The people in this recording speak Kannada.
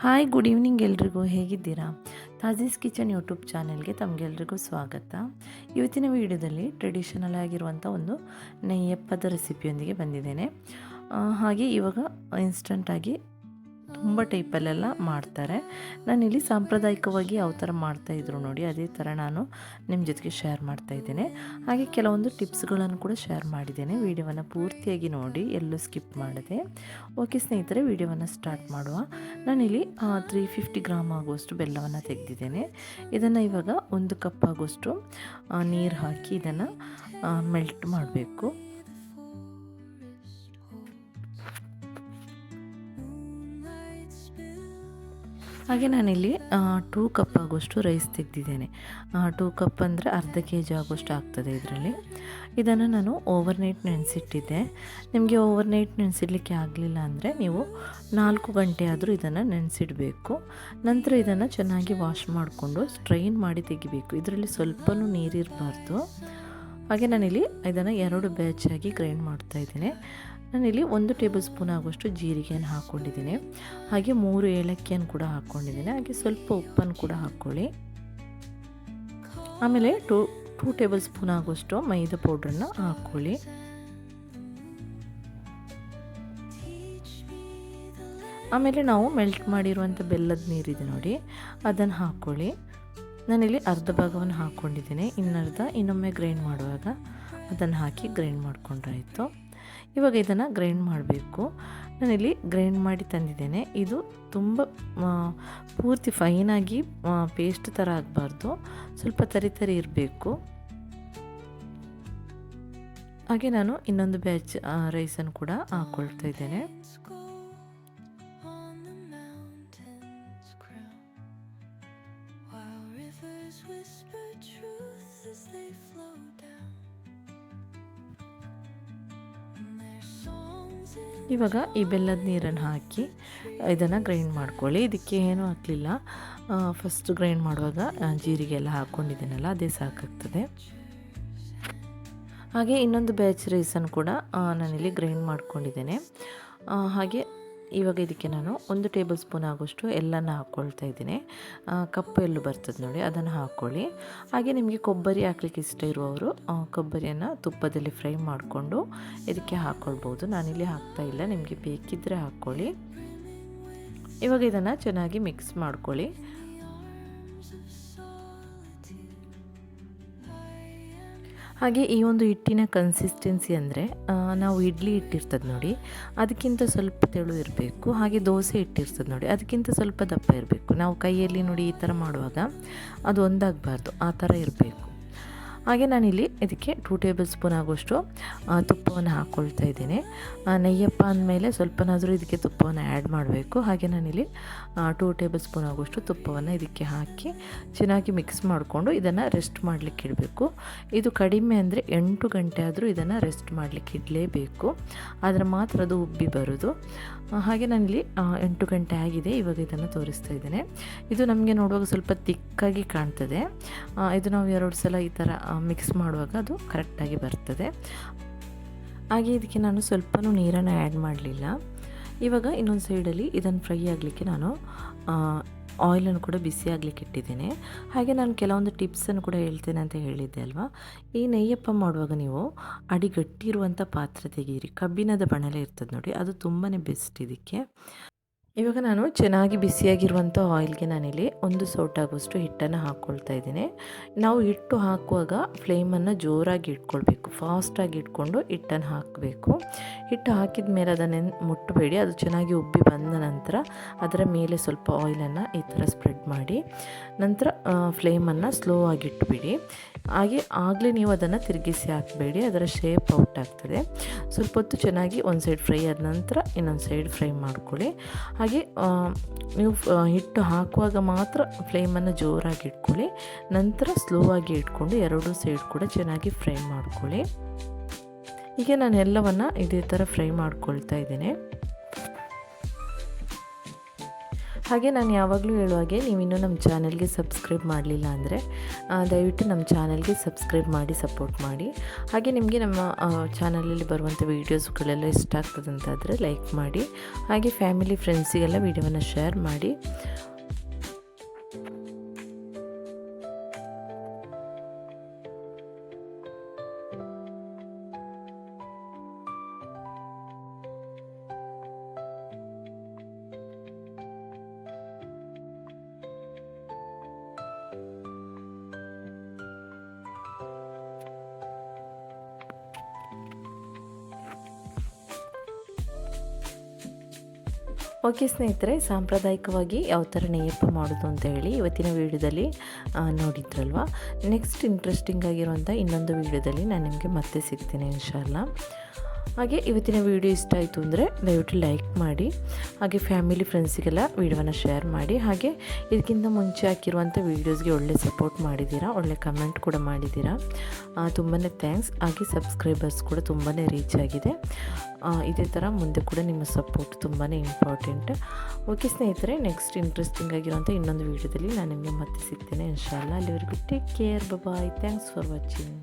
ಹಾಯ್ ಗುಡ್ ಈವ್ನಿಂಗ್ ಎಲ್ರಿಗೂ. ಹೇಗಿದ್ದೀರಾ? ತಾಜೀಸ್ ಕಿಚನ್ ಯೂಟ್ಯೂಬ್ ಚಾನೆಲ್ಗೆ ತಮಗೆಲ್ರಿಗೂ ಸ್ವಾಗತ. ಇವತ್ತಿನ ವಿಡಿಯೋದಲ್ಲಿ ಟ್ರೆಡಿಷನಲ್ ಆಗಿರುವಂಥ ಒಂದು ನೆಯ್ಯಪ್ಪದ ರೆಸಿಪಿಯೊಂದಿಗೆ ಬಂದಿದ್ದೇನೆ. ಹಾಗೆ ಇವಾಗ ಇನ್ಸ್ಟಂಟಾಗಿ ತುಂಬ ಟೈಪಲ್ಲೆಲ್ಲ ಮಾಡ್ತಾರೆ. ನಾನಿಲ್ಲಿ ಸಾಂಪ್ರದಾಯಿಕವಾಗಿ ಯಾವ ಥರ ಮಾಡ್ತಾಯಿದ್ರು ನೋಡಿ, ಅದೇ ಥರ ನಾನು ನಿಮ್ಮ ಜೊತೆಗೆ ಶೇರ್ ಮಾಡ್ತಾ ಇದ್ದೇನೆ. ಹಾಗೆ ಕೆಲವೊಂದು ಟಿಪ್ಸ್ಗಳನ್ನು ಕೂಡ ಶೇರ್ ಮಾಡಿದ್ದೇನೆ. ವಿಡಿಯೋವನ್ನು ಪೂರ್ತಿಯಾಗಿ ನೋಡಿ, ಎಲ್ಲೂ ಸ್ಕಿಪ್ ಮಾಡಿದೆ. ಓಕೆ ಸ್ನೇಹಿತರೆ, ವಿಡಿಯೋವನ್ನು ಸ್ಟಾರ್ಟ್ ಮಾಡುವ. ನಾನಿಲ್ಲಿ ತ್ರೀ ಫಿಫ್ಟಿ ಗ್ರಾಮ್ ಆಗುವಷ್ಟು ಬೆಲ್ಲವನ್ನು ತೆಗೆದಿದ್ದೇನೆ. ಇದನ್ನು ಇವಾಗ ಒಂದು ಕಪ್ ಆಗುವಷ್ಟು ನೀರು ಹಾಕಿ ಇದನ್ನು ಮೆಲ್ಟ್ ಮಾಡಬೇಕು. ಹಾಗೆ ನಾನಿಲ್ಲಿ ಟೂ ಕಪ್ ಆಗುವಷ್ಟು ರೈಸ್ ತೆಗೆದಿದ್ದೇನೆ. ಟೂ ಕಪ್ ಅಂದರೆ ಅರ್ಧ ಕೆ ಜಿ ಆಗುವಷ್ಟು ಆಗ್ತದೆ ಇದರಲ್ಲಿ. ಇದನ್ನು ನಾನು ಓವರ್ ನೈಟ್ ನೆನೆಸಿಟ್ಟಿದ್ದೆ. ನಿಮಗೆ ಓವರ್ ನೈಟ್ ನೆನೆಸಿಡ್ಲಿಕ್ಕೆ ಆಗಲಿಲ್ಲ ಅಂದರೆ ನೀವು ನಾಲ್ಕು ಗಂಟೆ ಆದರೂ ಇದನ್ನು ನೆನೆಸಿಡಬೇಕು. ನಂತರ ಇದನ್ನು ಚೆನ್ನಾಗಿ ವಾಶ್ ಮಾಡಿಕೊಂಡು ಸ್ಟ್ರೈನ್ ಮಾಡಿ ತೆಗಿಬೇಕು. ಇದರಲ್ಲಿ ಸ್ವಲ್ಪನೂ ನೀರಿರಬಾರ್ದು. ಹಾಗೆ ನಾನಿಲ್ಲಿ ಇದನ್ನು ಎರಡು ಬ್ಯಾಚಾಗಿ ಗ್ರೈಂಡ್ ಮಾಡ್ತಾ ಇದ್ದೀನಿ. ನಾನಿಲ್ಲಿ ಒಂದು ಟೇಬಲ್ ಸ್ಪೂನ್ ಆಗುವಷ್ಟು ಜೀರಿಗೆಯನ್ನು ಹಾಕ್ಕೊಂಡಿದ್ದೀನಿ. ಹಾಗೆ ಮೂರು ಏಲಕ್ಕಿಯನ್ನು ಕೂಡ ಹಾಕ್ಕೊಂಡಿದ್ದೀನಿ. ಹಾಗೆ ಸ್ವಲ್ಪ ಉಪ್ಪನ್ನು ಕೂಡ ಹಾಕ್ಕೊಳ್ಳಿ. ಆಮೇಲೆ ಟೂ ಟೂ ಟೇಬಲ್ ಸ್ಪೂನ್ ಆಗುವಷ್ಟು ಮೈದಾ ಪೌಡ್ರನ್ನು ಹಾಕ್ಕೊಳ್ಳಿ. ಆಮೇಲೆ ನಾವು ಮೆಲ್ಟ್ ಮಾಡಿರುವಂಥ ಬೆಲ್ಲದ ನೀರಿದೆ ನೋಡಿ. ಅದನ್ನು ಹಾಕ್ಕೊಳ್ಳಿ. ನಾನಿಲ್ಲಿ ಅರ್ಧ ಭಾಗವನ್ನು ಹಾಕ್ಕೊಂಡಿದ್ದೀನಿ. ಇನ್ನರ್ಧ, ಇನ್ನೊಮ್ಮೆ ಗ್ರೈಂಡ್ ಮಾಡುವಾಗ ಅದನ್ನು ಹಾಕಿ ಗ್ರೈಂಡ್ ಮಾಡ್ಕೊಂಡ್ರಾಯಿತು. ಇವಾಗ ಇದನ್ನು ಗ್ರೈಂಡ್ ಮಾಡಬೇಕು. ನಾನಿಲ್ಲಿ ಗ್ರೈಂಡ್ ಮಾಡಿ ತಂದಿದ್ದೇನೆ. ಇದು ತುಂಬ ಪೂರ್ತಿ ಫೈನಾಗಿ ಪೇಸ್ಟ್ ಥರ ಆಗಬಾರ್ದು. ಸ್ವಲ್ಪ ತರಿ ತರಿ ಇರಬೇಕು. ಹಾಗೆ ನಾನು ಇನ್ನೊಂದು ಬ್ಯಾಚ್ ರೈಸನ್ನು ಕೂಡ ಹಾಕ್ಕೊಳ್ತಾ ಇದ್ದೇನೆ. ಇವಾಗ ಈ ಬೆಲ್ಲದ ನೀರನ್ನು ಹಾಕಿ ಇದನ್ನು ಗ್ರೈಂಡ್ ಮಾಡ್ಕೊಳ್ಳಿ. ಇದಕ್ಕೆ ಏನೂ ಹಾಕಲಿಲ್ಲ. ಫಸ್ಟ್ ಗ್ರೈಂಡ್ ಮಾಡುವಾಗ ಜೀರಿಗೆ ಎಲ್ಲ ಹಾಕ್ಕೊಂಡಿದ್ದೀನಲ್ಲ ಅದೇ ಸಾಕಾಗ್ತದೆ. ಹಾಗೆ ಇನ್ನೊಂದು ಬ್ಯಾಚ್ ರೈಸನ್ನು ಕೂಡ ನಾನಿಲ್ಲಿ ಗ್ರೈಂಡ್ ಮಾಡ್ಕೊಂಡಿದ್ದೇನೆ. ಹಾಗೆ ಇವಾಗ ಇದಕ್ಕೆ ನಾನು ಒಂದು ಟೇಬಲ್ ಸ್ಪೂನ್ ಆಗೋಷ್ಟು ಎಲ್ಲನ ಹಾಕ್ಕೊಳ್ತಾ ಇದ್ದೀನಿ. ಕಪ್ಪು ಎಲ್ಲು ಬರ್ತದೆ ನೋಡಿ, ಅದನ್ನು ಹಾಕ್ಕೊಳ್ಳಿ ಹಾಗೆ ನಿಮಗೆ ಕೊಬ್ಬರಿ ಹಾಕ್ಲಿಕ್ಕೆ ಇಷ್ಟ ಇರುವವರು ಕೊಬ್ಬರಿಯನ್ನು ತುಪ್ಪದಲ್ಲಿ ಫ್ರೈ ಮಾಡಿಕೊಂಡು ಇದಕ್ಕೆ ಹಾಕ್ಕೊಳ್ಬೋದು ನಾನಿಲ್ಲಿ ಹಾಕ್ತಾ ಇಲ್ಲ, ನಿಮಗೆ ಬೇಕಿದ್ದರೆ ಹಾಕ್ಕೊಳ್ಳಿ ಇವಾಗ ಇದನ್ನು ಚೆನ್ನಾಗಿ ಮಿಕ್ಸ್ ಮಾಡ್ಕೊಳ್ಳಿ. ಹಾಗೆ ಈ ಒಂದು ಹಿಟ್ಟಿನ ಕನ್ಸಿಸ್ಟೆನ್ಸಿ ಅಂದರೆ ನಾವು ಇಡ್ಲಿ ಇಟ್ಟಿರ್ತದೆ ನೋಡಿ, ಅದಕ್ಕಿಂತ ಸ್ವಲ್ಪ ತೆಳು ಇರಬೇಕು, ಹಾಗೆ ದೋಸೆ ಇಟ್ಟಿರ್ತದೆ ನೋಡಿ, ಅದಕ್ಕಿಂತ ಸ್ವಲ್ಪ ದಪ್ಪ ಇರಬೇಕು. ನಾವು ಕೈಯಲ್ಲಿ ನೋಡಿ ಈ ಥರ ಮಾಡುವಾಗ ಅದು ಒಂದಾಗಬಾರ್ದು, ಆ ಥರ ಇರಬೇಕು. ಹಾಗೆ ನಾನಿಲ್ಲಿ ಇದಕ್ಕೆ ಟೂ ಟೇಬಲ್ ಸ್ಪೂನ್ ಆಗುವಷ್ಟು ತುಪ್ಪವನ್ನು ಹಾಕ್ಕೊಳ್ತಾ ಇದ್ದೀನಿ. ನೆಯ್ಯಪ್ಪ ಅಂದಮೇಲೆ ಸ್ವಲ್ಪನಾದರೂ ಇದಕ್ಕೆ ತುಪ್ಪವನ್ನು ಆ್ಯಡ್ ಮಾಡಬೇಕು. ಹಾಗೆ ನಾನಿಲ್ಲಿ ಟೂ ಟೇಬಲ್ ಸ್ಪೂನ್ ಆಗುವಷ್ಟು ತುಪ್ಪವನ್ನು ಇದಕ್ಕೆ ಹಾಕಿ ಚೆನ್ನಾಗಿ ಮಿಕ್ಸ್ ಮಾಡಿಕೊಂಡು ಇದನ್ನು ರೆಸ್ಟ್ ಮಾಡಲಿಕ್ಕೆ ಇಡಬೇಕು. ಇದು ಕಡಿಮೆ ಅಂದರೆ ಎಂಟು ಗಂಟೆ ಆದರೂ ಇದನ್ನು ರೆಸ್ಟ್ ಮಾಡಲಿಕ್ಕೆ ಇಡಲೇಬೇಕು. ಆದರೆ ಮಾತ್ರ ಅದು ಉಬ್ಬಿ ಬರೋದು. ಹಾಗೆ ನಾನಿಲ್ಲಿ ಎಂಟು ಗಂಟೆ ಆಗಿದೆ. ಇವಾಗ ಇದನ್ನು ತೋರಿಸ್ತಾ ಇದ್ದೇನೆ. ಇದು ನಮಗೆ ನೋಡುವಾಗ ಸ್ವಲ್ಪ ತಿಕ್ಕಾಗಿ ಕಾಣ್ತದೆ. ಇದು ನಾವು ಎರಡು ಸಲ ಈ ಥರ ಮಿಕ್ಸ್ ಮಾಡುವಾಗ ಅದು ಕರೆಕ್ಟಾಗಿ ಬರ್ತದೆ. ಹಾಗೆ ಇದಕ್ಕೆ ನಾನು ಸ್ವಲ್ಪನೂ ನೀರನ್ನು ಆ್ಯಡ್ ಮಾಡಲಿಲ್ಲ. ಇವಾಗ ಇನ್ನೊಂದು ಸೈಡಲ್ಲಿ ಇದನ್ನು ಫ್ರೈ ಆಗಲಿಕ್ಕೆ ನಾನು ಆಯಿಲನ್ನು ಕೂಡ ಬಿಸಿ ಆಗಲಿಕ್ಕೆ ಇಟ್ಟಿದ್ದೇನೆ. ಹಾಗೆ ನಾನು ಕೆಲವೊಂದು ಟಿಪ್ಸನ್ನು ಕೂಡ ಹೇಳ್ತೇನೆ ಅಂತ ಹೇಳಿದ್ದೆ ಅಲ್ವಾ? ಈ ನೆಯ್ಯಪ್ಪ ಮಾಡುವಾಗ ನೀವು ಅಡಿ ಇರುವಂಥ ಪಾತ್ರೆ ತೆಗೀರಿ. ಕಬ್ಬಿಣದ ಬಣಲೆ ಇರ್ತದೆ ನೋಡಿ, ಅದು ತುಂಬಾ ಬೆಸ್ಟ್ ಇದಕ್ಕೆ. ಇವಾಗ ನಾನು ಚೆನ್ನಾಗಿ ಬಿಸಿಯಾಗಿರುವಂಥ ಆಯಿಲ್ಗೆ ನಾನಿಲ್ಲಿ ಒಂದು ಸೌಟಾಗುವಷ್ಟು ಹಿಟ್ಟನ್ನು ಹಾಕ್ಕೊಳ್ತಾ ಇದ್ದೀನಿ. ನಾವು ಹಿಟ್ಟು ಹಾಕುವಾಗ ಫ್ಲೇಮನ್ನು ಜೋರಾಗಿ ಇಟ್ಕೊಳ್ಬೇಕು. ಫಾಸ್ಟಾಗಿ ಇಟ್ಕೊಂಡು ಹಿಟ್ಟನ್ನು ಹಾಕಬೇಕು. ಹಿಟ್ಟು ಹಾಕಿದ ಮೇಲೆ ಅದನ್ನು ಮುಟ್ಟಬೇಡಿ ಅದು ಚೆನ್ನಾಗಿ ಉಬ್ಬಿ ಬಂದ ನಂತರ ಅದರ ಮೇಲೆ ಸ್ವಲ್ಪ ಆಯಿಲನ್ನು ಈ ಥರ ಸ್ಪ್ರೆಡ್ ಮಾಡಿ ನಂತರ ಫ್ಲೇಮನ್ನು ಸ್ಲೋ ಆಗಿ ಇಟ್ಬಿಡಿ. ಹಾಗೆ ಆಗಲೇ ನೀವು ಅದನ್ನು ತಿರುಗಿಸಿ ಹಾಕಬೇಡಿ. ಅದರ ಶೇಪ್ ಔಟ್ ಆಗ್ತದೆ. ಸ್ವಲ್ಪ ಹೊತ್ತು ಚೆನ್ನಾಗಿ ಒಂದು ಸೈಡ್ ಫ್ರೈ ಆದ ನಂತರ ಇನ್ನೊಂದು ಸೈಡ್ ಫ್ರೈ ಮಾಡ್ಕೊಳ್ಳಿ. ಹಾಗೆ ನೀವು ಹಿಟ್ಟು ಹಾಕುವಾಗ ಮಾತ್ರ ಫ್ಲೇಮನ್ನು ಜೋರಾಗಿ ಇಟ್ಕೊಳ್ಳಿ. ನಂತರ ಸ್ಲೋ ಆಗಿ ಇಟ್ಕೊಂಡು ಎರಡೂ ಸೈಡ್ ಕೂಡ ಚೆನ್ನಾಗಿ ಫ್ರೈ ಮಾಡ್ಕೊಳ್ಳಿ. ಹೀಗೆ ನಾನು ಎಲ್ಲವನ್ನು ಇದೇ ಥರ ಫ್ರೈ ಮಾಡ್ಕೊಳ್ತಾ ಇದ್ದೇನೆ. ಹಾಗೆ ನಾನು ಯಾವಾಗಲೂ ಹೇಳುವ ಹಾಗೆ ನೀವು ಇನ್ನೂ ನಮ್ಮ ಚಾನಲ್ಗೆ ಸಬ್ಸ್ಕ್ರೈಬ್ ಮಾಡಲಿಲ್ಲ ಅಂದರೆ ದಯವಿಟ್ಟು ನಮ್ಮ ಚಾನಲ್ಗೆ ಸಬ್ಸ್ಕ್ರೈಬ್ ಮಾಡಿ, ಸಪೋರ್ಟ್ ಮಾಡಿ. ಹಾಗೆ ನಿಮಗೆ ನಮ್ಮ ಚಾನಲಲ್ಲಿ ಬರುವಂಥ ವೀಡಿಯೋಸ್ಗಳೆಲ್ಲ ಇಷ್ಟ ಆಗ್ತದಂತಾದರೆ ಲೈಕ್ ಮಾಡಿ, ಹಾಗೆ ಫ್ಯಾಮಿಲಿ, ಫ್ರೆಂಡ್ಸಿಗೆಲ್ಲ ವೀಡಿಯೋವನ್ನು ಶೇರ್ ಮಾಡಿ. ಓಕೆ ಸ್ನೇಹಿತರೆ, ಸಾಂಪ್ರದಾಯಿಕವಾಗಿ ಯಾವ ಥರ ನೇಯಪ್ಪ ಮಾಡೋದು ಅಂತ ಹೇಳಿ ಇವತ್ತಿನ ವೀಡಿಯೋದಲ್ಲಿ ನೋಡಿದ್ರಲ್ವ? ನೆಕ್ಸ್ಟ್ ಇಂಟ್ರೆಸ್ಟಿಂಗ್ ಆಗಿರುವಂಥ ಇನ್ನೊಂದು ವೀಡಿಯೋದಲ್ಲಿ ನಾನು ನಿಮಗೆ ಮತ್ತೆ ಸಿಗ್ತೀನಿ ಇನ್ಶಾಲ್ಲ ಹಾಗೆ ಇವತ್ತಿನ ವಿಡಿಯೋ ಇಷ್ಟ ಆಯಿತು ಅಂದರೆ ದಯವಿಟ್ಟು ಲೈಕ್ ಮಾಡಿ, ಹಾಗೆ ಫ್ಯಾಮಿಲಿ ಫ್ರೆಂಡ್ಸಿಗೆಲ್ಲ ವಿಡಿಯೋನ ಶೇರ್ ಮಾಡಿ, ಹಾಗೆ ಇದಕ್ಕಿಂತ ಮುಂಚೆ ಹಾಕಿರುವಂಥ ವೀಡಿಯೋಸ್ಗೆ ಒಳ್ಳೆ ಸಪೋರ್ಟ್ ಮಾಡಿದ್ದೀರಾ, ಒಳ್ಳೆ ಕಮೆಂಟ್ ಕೂಡ ಮಾಡಿದ್ದೀರಾ ತುಂಬಾ ಥ್ಯಾಂಕ್ಸ್ ಹಾಗೆ ಸಬ್ಸ್ಕ್ರೈಬರ್ಸ್ ಕೂಡ ತುಂಬಾ ರೀಚ್ ಆಗಿದೆ. ಇದೇ ಥರ ಮುಂದೆ ಕೂಡ ನಿಮ್ಮ ಸಪೋರ್ಟ್ ತುಂಬಾ ಇಂಪಾರ್ಟೆಂಟ್ ಓಕೆ ಸ್ನೇಹಿತರೆ ನೆಕ್ಸ್ಟ್ ಇಂಟ್ರೆಸ್ಟಿಂಗ್ ಆಗಿರುವಂಥ ಇನ್ನೊಂದು ವೀಡಿಯೋದಲ್ಲಿ ನಾನು ನಿಮಗೆ ಮತ್ತೆ ಸಿಗ್ತೇನೆ. ಇನ್ಶಾಲ್ಲ ಅಲ್ಲಿವರೆಗೂ take care bye thanks for watching